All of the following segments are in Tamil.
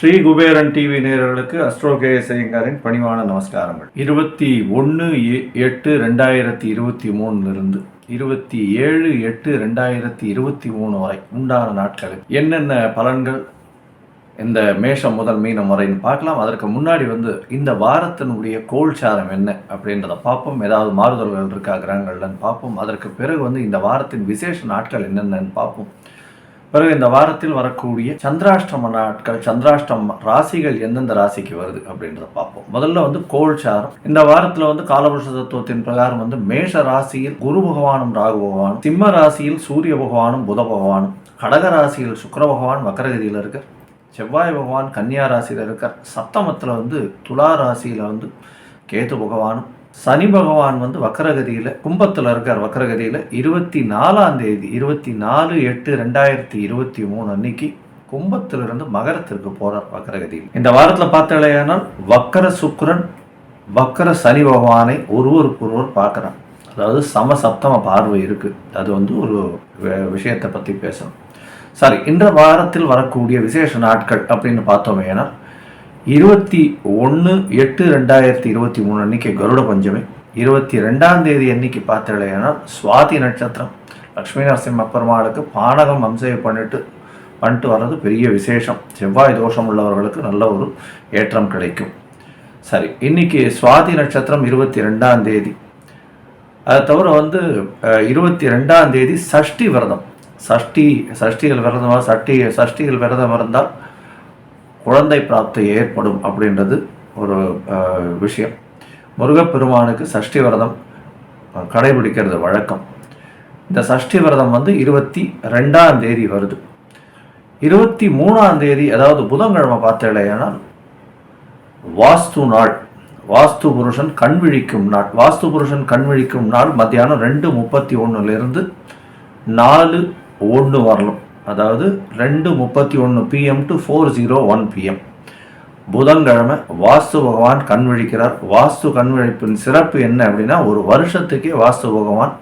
ஸ்ரீ குபேரன் டிவி நேயர்களுக்கு அஸ்ட்ரோ கே ஐயங்காரின் பணிவான நமஸ்காரங்கள். இருபத்தி ஒன்று எட்டு ரெண்டாயிரத்தி இருபத்தி மூணுலேருந்து இருபத்தி ஏழு எட்டு ரெண்டாயிரத்தி இருபத்தி மூணு வரை உண்டான நாட்களில் என்னென்ன பலன்கள் இந்த மேஷம் முதல் மீனம் வரைன்னு பார்க்கலாம். அதற்கு முன்னாடி வந்து இந்த வாரத்தினுடைய கோல்சாரம் என்ன அப்படின்றத பார்ப்போம். ஏதாவது மாறுதல்கள் இருக்கா கிரகங்கள்லன்னு பார்ப்போம். அதற்கு பிறகு வந்து இந்த வாரத்தின் விசேஷ நாட்கள் என்னென்னன்னு பார்ப்போம். பிறகு இந்த வாரத்தில் வரக்கூடிய சந்திராஷ்டம நாட்கள் சந்திராஷ்டம ராசிகள் எந்தெந்த ராசிக்கு வருது அப்படின்றத பார்ப்போம். முதல்ல வந்து கோல்சாரம். இந்த வாரத்தில் வந்து காலபுருஷ தத்துவத்தின் பிரகாரம் வந்து மேஷ ராசியில் குரு பகவானும் ராகு பகவானும் சிம்ம ராசியில் சூரிய பகவானும் புத பகவானும் கடக ராசியில் சுக்கர பகவான் வக்கரகதியில் இருக்கார் செவ்வாய் பகவான் கன்னியா ராசியில் இருக்கார். சப்தமத்தில் வந்து துலா ராசியில் வந்து கேது பகவானும் சனி பகவான் வந்து வக்கரகதியில் கும்பத்தில் இருக்கார் வக்கரகதியில். இருபத்தி நாலாம் தேதி இருபத்தி நாலு எட்டு ரெண்டாயிரத்தி இருபத்தி மூணு அன்னைக்கு கும்பத்திலிருந்து மகரத்திற்கு போகிறார் வக்கரகதியில். இந்த வாரத்தில் பார்த்தாலேயானால் வக்கர சுக்கரன் வக்கர சனி பகவானை ஒருவருக்கு ஒருவர் பார்க்குறான் அதாவது சம சப்தம பார்வை இருக்குது அது வந்து ஒரு விஷயத்தை பற்றி பேசணும். சாரி இந்த வாரத்தில் வரக்கூடிய விசேஷ நாட்கள் அப்படின்னு பார்த்தோமேனா இருபத்தி ஒன்று எட்டு ரெண்டாயிரத்தி இருபத்தி மூணு அன்னைக்கு கருட பஞ்சமி இருபத்தி ரெண்டாம் தேதி அன்னைக்கு பார்த்தீங்கன்னா சுவாதி நட்சத்திரம் லக்ஷ்மி நரசிம்ம பெருமாளுக்கு பானகம் அம்சை பண்ணிட்டு பண்ணிட்டு வர்றது பெரிய விசேஷம். செவ்வாய் தோஷம் உள்ளவர்களுக்கு நல்ல ஒரு ஏற்றம் கிடைக்கும். சரி இன்னைக்கு சுவாதி நட்சத்திரம் இருபத்தி ரெண்டாம் தேதி. அதை தவிர வந்து இருபத்தி ரெண்டாம் தேதி சஷ்டி விரதம். சஷ்டி சஷ்டிகள் விரதமாக சஷ்டி சஷ்டிகள் விரதம் இருந்தால் குழந்தை பிராப்தி ஏற்படும் அப்படின்றது ஒரு விஷயம். முருகப்பெருமானுக்கு சஷ்டி விரதம் கடைபிடிக்கிறது வழக்கம். இந்த சஷ்டி விரதம் வந்து இருபத்தி ரெண்டாம் தேதி வருது. இருபத்தி மூணாம் தேதி அதாவது புதன்கிழமை பார்த்தேனால் வாஸ்து நாள். வாஸ்து புருஷன் கண் விழிக்கும் நாள். வாஸ்து புருஷன் கண் விழிக்கும் நாள் மத்தியானம் ரெண்டு முப்பத்தி ஒன்றுலேருந்து நாலு ஒன்று வரலும் அதாவது ரெண்டு முப்பத்தி ஒன்று PM to four zero one PM புதன்கிழமை வாஸ்து பகவான் கண் விழிக்கிறார். வாஸ்து கண் விழிப்பின் சிறப்பு என்ன அப்படின்னா ஒரு வருஷத்துக்கே வாஸ்து பகவான்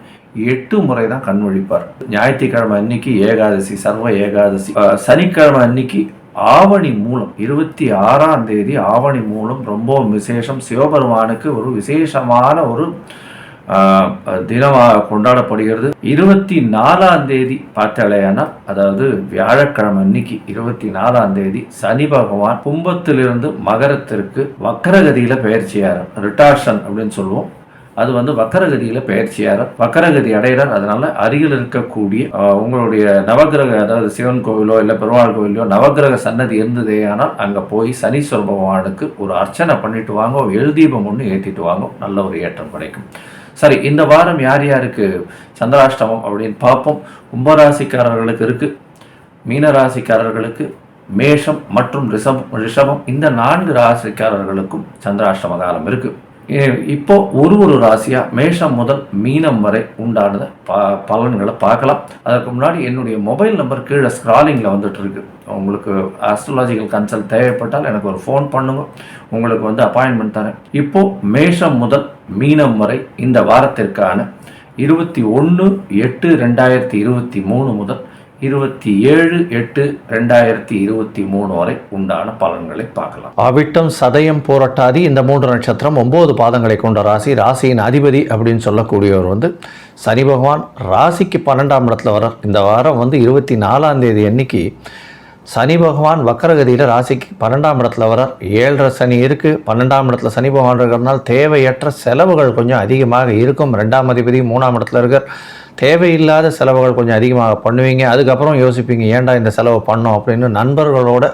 எட்டு முறை தான் கண் விழிப்பார். ஞாயிற்றுக்கிழமை அன்னைக்கு ஏகாதசி சர்வ ஏகாதசி. சனிக்கிழமை அன்னைக்கு ஆவணி மூலம் இருபத்தி ஆறாம் தேதி ஆவணி மூலம் ரொம்ப விசேஷம். சிவபெருமானுக்கு ஒரு விசேஷமான ஒரு தினமாக கொண்டாடப்படுகிறது. இருபத்தி நாலாம் தேதி பார்த்தாலேயானால் அதாவது வியாழக்கிழமை அன்னைக்கு இருபத்தி நாலாம் தேதி சனி பகவான் கும்பத்திலிருந்து மகரத்திற்கு வக்கரகதியில பயிற்சியார் ரிட்டார்ஷன் அப்படின்னு சொல்லுவோம். அது வந்து வக்கரகதியில் பயிற்சியார் வக்கரகதி அடைகிறார். அதனால அருகில் இருக்கக்கூடிய உங்களுடைய நவகிரக அதாவது சிவன் கோவிலோ இல்லை பெருமாள் கோவிலோ நவக்கிரக சன்னதி இருந்ததே ஆனால் அங்கே போய் சனீஸ்வர பகவானுக்கு ஒரு அர்ச்சனை பண்ணிட்டு வாங்க. ஒரு எழுதீபம் ஒன்று ஏற்றிட்டு வாங்க. நல்ல ஒரு ஏற்றம் கிடைக்கும். சரி இந்த வாரம் யார் யாருக்கு சந்திராஷ்டமம் அப்படின்னு பார்ப்போம். கும்பராசிக்காரர்களுக்கு இருக்கு மீனராசிக்காரர்களுக்கு மேஷம் மற்றும் ரிஷபம் ரிஷபம் இந்த நான்கு ராசிக்காரர்களுக்கும் சந்திராஷ்டம காலம் இருக்கு. இப்போ ஒரு ஒரு ராசியா மேஷம் முதல் மீனம் வரை உண்டானதை ப பலன்களை பார்க்கலாம். அதற்கு முன்னாடி என்னுடைய மொபைல் நம்பர் கீழே ஸ்க்ராலிங்கில் வந்துட்டு இருக்கு. உங்களுக்கு ஆஸ்ட்ராலஜிக்கல் கன்சல்ட் தேவைப்பட்டால் எனக்கு ஒரு ஃபோன் பண்ணுங்க. உங்களுக்கு வந்து அப்பாயின்மெண்ட் தரேன். இப்போது மேஷம் முதல் மீனம் வரை இந்த வாரத்திற்கான இருபத்தி ஒன்று எட்டு ரெண்டாயிரத்தி இருபத்தி மூணு முதல் இருபத்தி ஏழு எட்டு ரெண்டாயிரத்தி இருபத்தி மூணு வரை உண்டான பலன்களை பார்க்கலாம். அவிட்டம் சதயம் போராட்டாதி இந்த மூன்று நட்சத்திரம் ஒன்பது பாதங்களை கொண்ட ராசி ராசியின் அதிபதி அப்படின்னு சொல்லக்கூடியவர் வந்து சனி பகவான். ராசிக்கு பன்னெண்டாம் இடத்துல வரார் இந்த வாரம் வந்து இருபத்தி நாலாம் தேதி அன்னைக்கு சனி பகவான் வக்கரகதியில் ராசிக்கு பன்னெண்டாம் இடத்துல வரார் ஏழரை சனி இருக்குது பன்னெண்டாம் இடத்துல சனி பகவான் இருக்கிறதுனால தேவையற்ற செலவுகள் கொஞ்சம் அதிகமாக இருக்கும். ரெண்டாம் அதிபதி மூணாம் இடத்துல இருக்கார். தேவையில்லாத செலவுகள் கொஞ்சம் அதிகமாக பண்ணுவீங்க. அதுக்கப்புறம் யோசிப்பீங்க ஏன்டா இந்த செலவை பண்ணோம்? அப்படின்னு நண்பர்களோட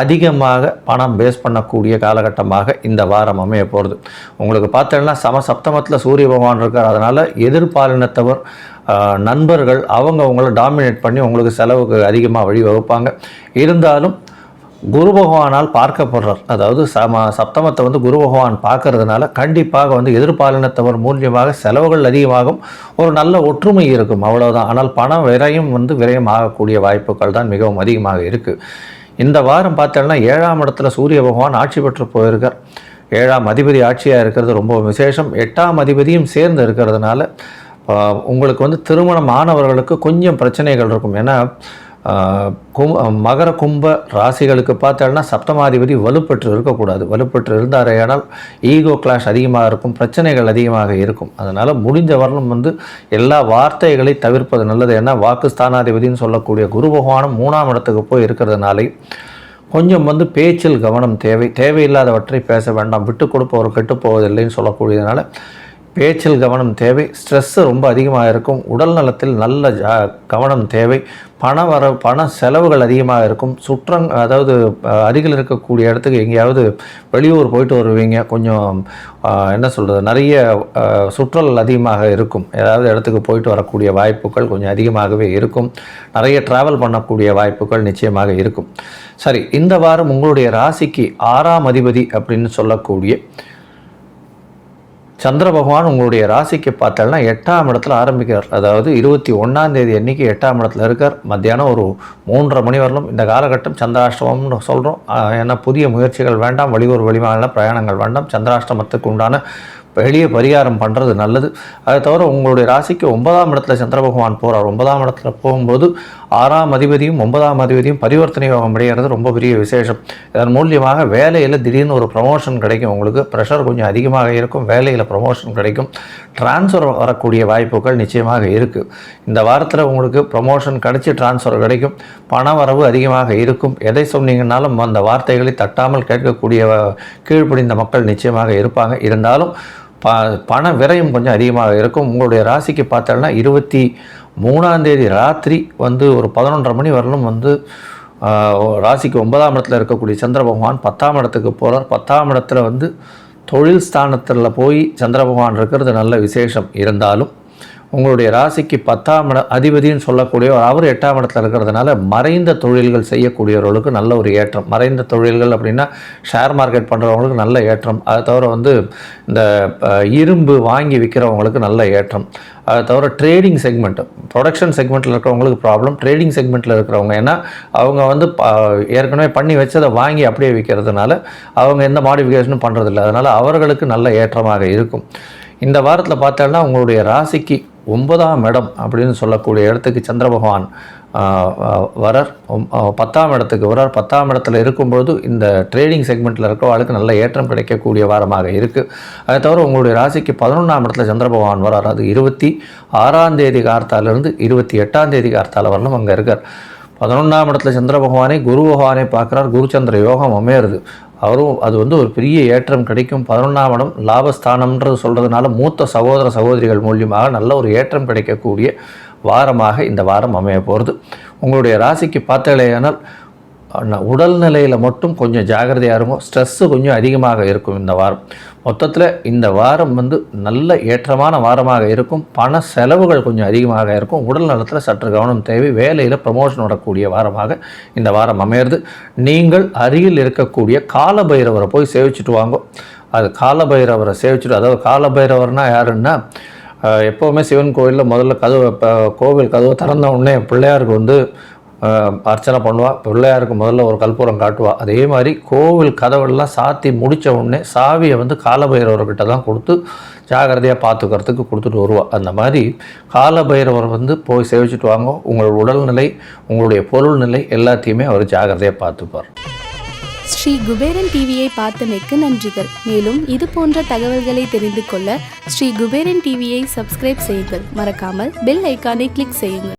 அதிகமாக பணம் பேஸ் பண்ணக்கூடிய காலகட்டமாக இந்த வாரம் அமைய போகிறது உங்களுக்கு பார்த்தோன்னா சம சப்தமத்தில் சூரிய பகவான் இருக்கார். அதனால் எதிர்பாலினத்தவர் நண்பர்கள் அவங்க உங்களை டாமினேட் பண்ணி உங்களுக்கு செலவுக்கு அதிகமாக வழிவகுப்பாங்க. இருந்தாலும் குரு பகவானால் பார்க்கப்படுறார். அதாவது சம சப்தமத்தை வந்து குரு பகவான் பார்க்கறதுனால கண்டிப்பாக வந்து எதிர்பாலினத்தவர் மூலியமாக செலவுகள் அதிகமாகும். ஒரு நல்ல ஒற்றுமை இருக்கும். அவ்வளோதான் ஆனால் பணம் விரையும் வந்து விரயம் ஆகக்கூடிய வாய்ப்புகள் தான் மிகவும் அதிகமாக இருக்குது இந்த வாரம் பார்த்தோன்னா ஏழாம் இடத்துல சூரிய பகவான் ஆட்சி பெற்று போயிருக்கார். ஏழாம் அதிபதி ஆட்சியாக இருக்கிறது ரொம்ப விசேஷம். எட்டாம் அதிபதியும் சேர்ந்து இருக்கிறதுனால உங்களுக்கு வந்து திருமணம் ஆனவர்களுக்கு கொஞ்சம் பிரச்சனைகள் இருக்கும். ஏன்னா கும் மகர கும்ப ராசிகளுக்கு பார்த்தோம்னா சப்தமாதிபதி வலுப்பெற்று இருக்கக்கூடாது. வலுப்பெற்று இருந்தாரேயானால் ஈகோ கிளாஷ் அதிகமாக இருக்கும் பிரச்சனைகள் அதிகமாக இருக்கும். அதனால் முடிஞ்ச வரலும் வந்து எல்லா வார்த்தைகளை தவிர்ப்பது நல்லது. ஏன்னா வாக்கு ஸ்தானாதிபதினு சொல்லக்கூடிய குரு பகவானும் மூணாம் இடத்துக்கு போய் இருக்கிறதுனாலே கொஞ்சம் வந்து பேச்சில் கவனம் தேவை. தேவையில்லாதவற்றை பேச வேண்டாம். விட்டு கொடுப்பவர் கெட்டு போவதில்லைன்னு சொல்லக்கூடியதுனால பேச்சில் கவனம் தேவை ஸ்ட்ரெஸ்ஸு ரொம்ப அதிகமாக இருக்கும் உடல் நலத்தில் நல்ல ஜா கவனம் தேவை பண வர பண செலவுகள் அதிகமாக இருக்கும் சுற்றங் அதாவது அருகில் இருக்கக்கூடிய இடத்துக்கு எங்கேயாவது வெளியூர் போயிட்டு வருவீங்க கொஞ்சம் என்ன சொல்கிறது நிறைய சுற்றல் அதிகமாக இருக்கும் ஏதாவது இடத்துக்கு போயிட்டு வரக்கூடிய வாய்ப்புகள் கொஞ்சம் அதிகமாகவே இருக்கும் நிறைய ட்ராவல் பண்ணக்கூடிய வாய்ப்புகள் நிச்சயமாக இருக்கும். சரி இந்த வாரம் உங்களுடைய ராசிக்கு ஆறாம் அதிபதி அப்படின்னு சொல்லக்கூடிய சந்திர பகவான் உங்களுடைய ராசிக்கு பார்த்தோம்னா எட்டாம் இடத்துல ஆரம்பிக்கிறார். அதாவது இருபத்தி ஒன்றாம் தேதி அன்னைக்கு எட்டாம் இடத்துல இருக்கார். மத்தியானம் ஒரு மூன்றரை மணி வரலும் இந்த காலகட்டம் சந்திராஷ்டமம்னு சொல்கிறோம் ஏன்னா புதிய முயற்சிகள் வேண்டாம் வெளியூர் வெளிமாநில பிரயாணங்கள் வேண்டாம். சந்திராஷ்டமத்துக்கு உண்டான எளிய பரிகாரம் பண்ணுறது நல்லது. அதை தவிர உங்களுடைய ராசிக்கு ஒன்பதாம் இடத்துல சந்திர பகவான் போகிறார் ஒன்பதாம் இடத்துல போகும்போது ஆறாம் அதிபதியும் ஒன்பதாம் அதிபதியும் பரிவர்த்தனை யோகம் அடைகிறது ரொம்ப பெரிய விசேஷம். இதன் மூலியமாக வேலையில் திடீர்னு ஒரு ப்ரமோஷன் கிடைக்கும். உங்களுக்கு ப்ரெஷர் கொஞ்சம் அதிகமாக இருக்கும். வேலையில் ப்ரமோஷன் கிடைக்கும். ட்ரான்ஸ்ஃபர் வரக்கூடிய வாய்ப்புகள் நிச்சயமாக இருக்குது இந்த வாரத்தில் உங்களுக்கு ப்ரமோஷன் கிடைச்சி ட்ரான்ஸ்ஃபர் கிடைக்கும். பண வரவு அதிகமாக இருக்கும். எதை சொன்னீங்கன்னாலும் அந்த வார்த்தைகளை தட்டாமல் கேட்கக்கூடிய கீழ்ப்படிந்த மக்கள் நிச்சயமாக இருப்பாங்க. இருந்தாலும் ப பண விரயம் கொஞ்சம் அதிகமாக இருக்கும். உங்களுடைய ராசிக்கு பார்த்தோம்னா இருபத்தி மூணாந்தேதி ராத்திரி வந்து ஒரு பதினொன்றரை மணி வரலும் வந்து ராசிக்கு ஒன்பதாம் இடத்துல இருக்கக்கூடிய சந்திர பகவான் பத்தாம் இடத்துக்கு போகிறார் பத்தாம் இடத்துல வந்து தொழில் ஸ்தானத்தில் போய் சந்திர பகவான் இருக்கிறது நல்ல விசேஷம். இருந்தாலும் உங்களுடைய ராசிக்கு பத்தாம் இட அதிபதின்னு சொல்லக்கூடிய அவர் எட்டாம் இடத்துல இருக்கிறதுனால மறைந்த தொழில்கள் செய்யக்கூடியவர்களுக்கு நல்ல ஒரு ஏற்றம். மறைந்த தொழில்கள் அப்படின்னா ஷேர் மார்க்கெட் பண்ணுறவங்களுக்கு நல்ல ஏற்றம். அதை தவிர வந்து இந்த இரும்பு வாங்கி விற்கிறவங்களுக்கு நல்ல ஏற்றம். அதை தவிர ட்ரேடிங் செக்மெண்ட் ப்ரொடக்ஷன் செக்மெண்ட்டில் இருக்கிறவங்களுக்கு ப்ராப்ளம் ட்ரேடிங் செக்மெண்ட்டில் இருக்கிறவங்க ஏன்னா அவங்க வந்து ஏற்கனவே பண்ணி வச்சதை வாங்கி அப்படியே விற்கிறதுனால அவங்க எந்த மாடிஃபிகேஷனும் பண்ணுறதில்ல அதனால் அவர்களுக்கு நல்ல ஏற்றமாக இருக்கும். இந்த வாரத்தில் பார்த்தோம்னா உங்களுடைய ராசிக்கு ஒன்பதாம் இடம் அப்படின்னு சொல்லக்கூடிய இடத்துக்கு சந்திர பகவான் வரர் பத்தாம் இடத்துக்கு வரார் பத்தாம் இடத்துல இருக்கும்பொழுது இந்த ட்ரேடிங் செக்மெண்ட்டில் இருக்கிறவங்களுக்கு நல்ல ஏற்றம் கிடைக்கக்கூடிய வாரமாக இருக்குது அதை தவிர உங்களுடைய ராசிக்கு பதினொன்றாம் இடத்துல சந்திர பகவான் வரார் அது இருபத்தி ஆறாம் தேதி கார்த்தாலிருந்து இருபத்தி எட்டாம் தேதி கார்த்தால வரலும் அங்கே இருக்கார். பதினொன்றாம் இடத்துல சந்திர பகவானை குரு பகவானை பார்க்குறார். குருச்சந்திர யோகம் அமையிறது. அவரும் அது வந்து ஒரு பெரிய ஏற்றம் கிடைக்கும். பதினொன்றாம் இடம் லாபஸ்தானம்ன்றது சொல்கிறதுனால மூத்த சகோதர சகோதரிகள் மூலியமாக நல்ல ஒரு ஏற்றம் கிடைக்கக்கூடிய வாரமாக இந்த வாரம் அமைய போகிறது உங்களுடைய ராசிக்கு பார்த்தாலேயானால் உடல் நிலையில் மட்டும் கொஞ்சம் ஜாகிரதையாக இருக்கும் ஸ்ட்ரெஸ்ஸு கொஞ்சம் அதிகமாக இருக்கும் இந்த வாரம். மொத்தத்தில் இந்த வாரம் வந்து நல்ல ஏற்றமான வாரமாக இருக்கும். பண செலவுகள் கொஞ்சம் அதிகமாக இருக்கும். உடல் நலத்தில் சற்று கவனம் தேவை. வேலையில் ப்ரமோஷன் வரக்கூடிய வாரமாக இந்த வாரம் அமையிறது. நீங்கள் அருகில் இருக்கக்கூடிய காலபைரவரை போய் சேவிச்சுட்டு வாங்க. அது காலபைரவரை சேவிச்சுட்டு அதாவது காலபைரவர்னா யாருன்னா எப்போவுமே சிவன் கோயிலில் முதல்ல கதவை இப்போ கோவில் கதவை திறந்த உடனே பிள்ளையாருக்கு வந்து அர்ச்சனை பண்ணுவாள் பிள்ளையாருக்கு முதல்ல ஒரு கற்பூரம் காட்டுவாள் அதே மாதிரி கோவில் கதவெல்லாம் சாத்தி முடித்த உடனே சாவியை வந்து காலபைரவர்கிட்ட தான் கொடுத்து ஜாகிரதையாக பார்த்துக்கிறதுக்கு கொடுத்துட்டு வருவாள் அந்த மாதிரி காலபைரவர் வந்து போய் சேவிச்சுட்டு வாங்க. உங்கள் உடல்நிலை உங்களுடைய பொருள் நிலை எல்லாத்தையுமே அவர் ஜாகிரதையாக பார்த்துப்பார் ஸ்ரீ குபேரன் டிவியை பார்த்தமைக்கு நன்றிகள். மேலும் இது போன்ற தகவல்களை தெரிந்து கொள்ள ஸ்ரீ குபேரன் டிவியை சப்ஸ்கிரைப் செய்யுங்கள். மறக்காமல் பெல் ஐக்கானை கிளிக் செய்யுங்கள்.